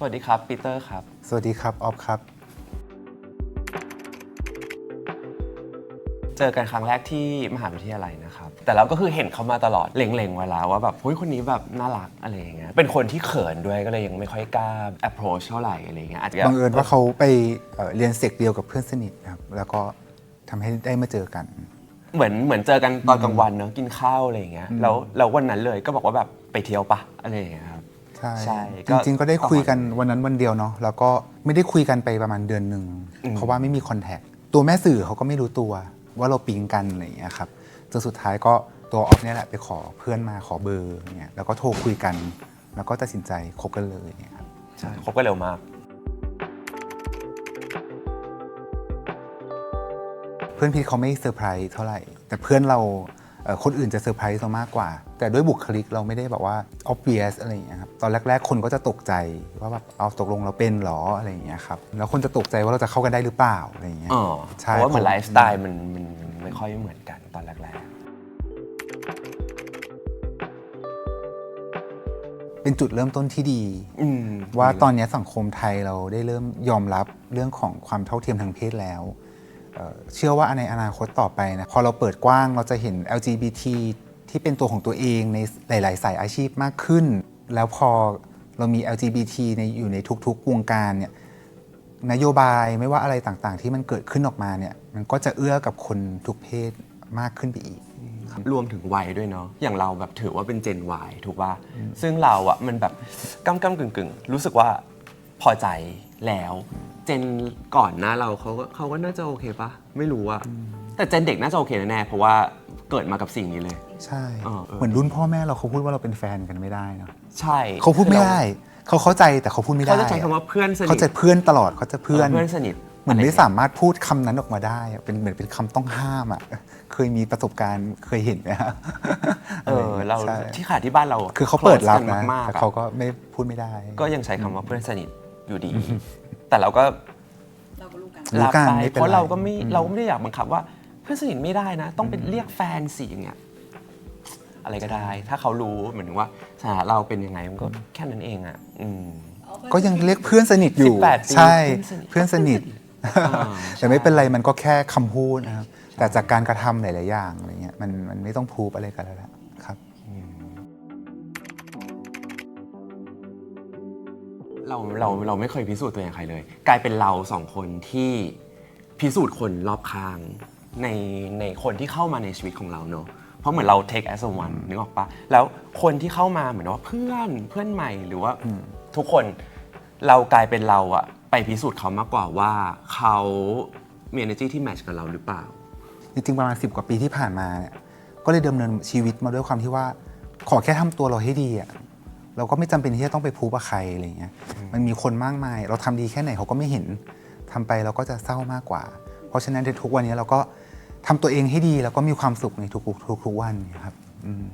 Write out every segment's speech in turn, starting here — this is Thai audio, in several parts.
สวัสดีครับปีเตอร์ครับ สวัสดีครับ ออฟครับ เจอกันครั้งแรกที่มหาวิทยาลัยนะครับ แต่เราก็คือเห็นเขามาตลอดเล็งๆไว้แล้วว่าแบบเฮ้ยคนนี้แบบน่ารักอะไรอย่างเงี้ยเป็นคนที่เขินด้วยก็เลยยังไม่ค่อยกล้า approach เท่าไหร่อะไรอย่างเงี้ยอาจจะบังเอิญว่าเขาไปเอ่อเรียนเสกเดียวกับเพื่อนสนิทนะครับ แล้วก็ทำให้ได้มาเจอกัน เหมือนเหมือนเจอกันตอนกลางวันเนอะกินข้าวอะไรอย่างเงี้ยแล้วแล้ววันนั้นเลยก็บอกว่าแบบไปเที่ยวปะอะไรอย่างเงี้ยครับ ใช่ใช่จริงๆก็ได้คุยกันวันนั้นวันเดียวเนาะแล้วก็ไม่ได้คุยกันไปประมาณเดือนหนึ่งอืมเพราะว่าไม่มีคอนแทคตัวแม่สื่อเขาก็ไม่รู้ตัวว่าเราปิ๊งกันอะไรอย่างเงี้ยครับจนสุดท้ายก็ตัวออฟเนี่ยแหละไปขอเพื่อนมาขอเบอร์อย่างเงี้ยแล้วก็โทรคุยกัน แล้วก็ตัดสินใจคบกันเลยอย่างเงี้ยครับใช่คบกันเร็วมาก เพื่อนพีทเขาไม่เซอร์ไพรส์เท่าไหร่ แต่เพื่อนเราเอ่อ คนอื่นจะเซอร์ไพรส์เรามากกว่า แต่ด้วยบุคลิกเราไม่ได้แบบว่า obvious อะไรอย่างเงี้ยครับตอนแรก ๆ คนก็จะตกใจว่าแบบเอาตกลงเราเป็นเหรออะไรอย่างเงี้ยครับแล้วคนจะตกใจว่าเราจะเข้ากันได้หรือเปล่าอะไรอย่างเงี้ยอ๋อใช่เพราะว่าเหมือนผมไลฟ์สไตล์มันมันมันไม่ค่อยเหมือนกันตอนแรกเป็นจุดเริ่มต้นที่ดีๆอืมว่าตอนนี้สังคมไทยเราได้เริ่มยอมรับเรื่องของความเท่าเทียมทางเพศแล้ว เชื่อว่าในอนาคตต่อไปนะพอเราเปิดกว้างเราจะเห็น LGBT ที่เป็นตัวของตัวเองในหลาย ๆ สายอาชีพมากขึ้น แล้วพอเรามี LGBT ในอยู่ในทุก ๆ วงการเนี่ยนโยบายไม่ว่าอะไรต่าง ๆ ที่มันเกิดขึ้นออกมาเนี่ยมันก็จะเอื้อกับคนทุกเพศมากขึ้นไปอีกรวมถึงวัยด้วยเนาะอย่างเราแบบถือว่าเป็นเจน Y ถูกป่ะซึ่งเราอะมันแบบก้ำก้ำกึ่งกึ่งๆรู้สึกว่าพอใจแล้ว เจนก่อนหน้าเราเขาก็เขาก็น่าจะโอเคป่ะไม่รู้อะแต่เจนเด็กน่าจะโอเคแน่ๆเพราะว่าเกิดมากับสิ่งนี้เลย ใช่ เออเออ เหมือนรุ่นพ่อแม่เราเขาพูดว่าเราเป็นแฟนกันไม่ได้เนอะใช่เขาพูดไม่ได้ เขาเข้าใจแต่เขาพูดไม่ได้เขาจะใช้คำว่าเพื่อนสนิทเขาจะเพื่อนตลอดเขาจะเพื่อน เพื่อนสนิทเหมือนะรไม่ย่งงี้ยสามารถพูดคำนั้นออกมาได้อะเป็นเหมือนเป็นคำต้องห้ามอะ เคยมีประสบการณ์เคยเห็นไหมฮะเออเราใช่ที่ขาดที่บ้านเราะคือเขาเปิดรับ close กันะมากๆแต่อะเขาก็ไม่พูดไม่ได้ ก็ยังใช้คำว่าเพื่อนสนิทอยู่ดี แต่เราก็เราก็รู้กัน รู้รับกันไปไม่เป็นเพราะไรเราก็ไม่เราก็ไม่ได้อยากบังคับว่า เพื่อนสนิทไม่ได้นะ ต้องเป็นเรียกแฟนสิอย่างเงี้ยอะไรก็ได้ ถ้าเขารู้เหมือนว่าสถานะเราเป็นยังไงมันก็แค่นั้นเองอะอืม ก็ยังเรียกเพื่อนสนิทอยู่ 18ปีใช่เพื่เพื่ออนนสสนินิท ท อ่า แต่ไม่เป็นไรมันก็แค่คำพูดนะครับ แต่จากการกระทำหลาย ๆ อย่างอะไรเงี้ยมันมันไม่ต้องพูดอะไรกันแล้วละครับ เราเราเราไม่เคยพิสูจน์ตัวเองใครเลย กลายเป็นเราสองคนที่พิสูจน์คนรอบข้างในในคนที่เข้ามาในชีวิตของเราเนอะเพราะเหมือนเรา take as a one นึกออกปะแล้วคนที่เข้ามาเหมือนว่าเพื่อนเพื่อนใหม่หรือว่าทุกคนเรากลายเป็นเราอะไปพิสูจน์เขามากกว่าว่าเขามี energy ที่ match กับเราหรือเปล่า จริงๆประมาณสิบกว่าปีที่ผ่านมาเนี่ยก็เลยดำเนินชีวิตมาด้วยความที่ว่า ขอแค่ทำตัวเราให้ดีอะ เราก็ไม่จำเป็นที่จะต้องไปพูดกับใครอะไรเงี้ยมันมีคนมากมาย เราทำดีแค่ไหนเขาก็ไม่เห็นทำไปเราก็จะเศร้ามากกว่า เพราะฉะนั้นในทุกวันนี้เราก็ทำตัวเองให้ดีแล้วก็มีความสุขในทุกๆทุกๆวันครับอืม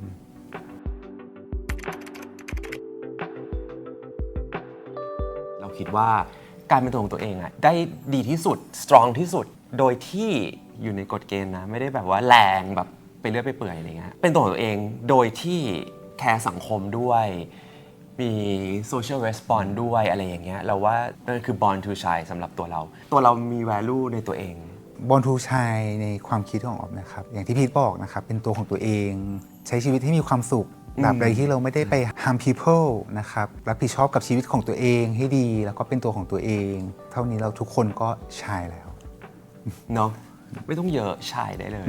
เราคิดว่าการเป็นตัวของตัวเองอะได้ดีที่สุดสตรองที่สุดโดยที่อยู่ในกฎเกณฑ์นะไม่ได้แบบว่าแรงแบบไปเรื่อยไปเปื่อยอะไรเงี้ยเป็นตัวของตัวเองโดยที่แคร์สังคมด้วย มีโซเชียล e s p o n ด้วยอะไรอย่างเงี้ยเราว่านั่นคือ born to shine สำหรับตัวเรา ตัวเรามี value ในตัวเอง บอลทูชายในความคิดของออฟนะครับ อย่างที่พีทบอกนะครับ เป็นตัวของตัวเอง ใช้ชีวิตที่มีความสุขอืมแบบใดที่เราไม่ได้ไป harm people นะครับรับผิดชอบกับชีวิตของตัวเองให้ดี แล้วก็เป็นตัวของตัวเอง เท่านี้เราทุกคนก็ชายแล้ว เนาะไม่ต้องเยอะชายได้เลย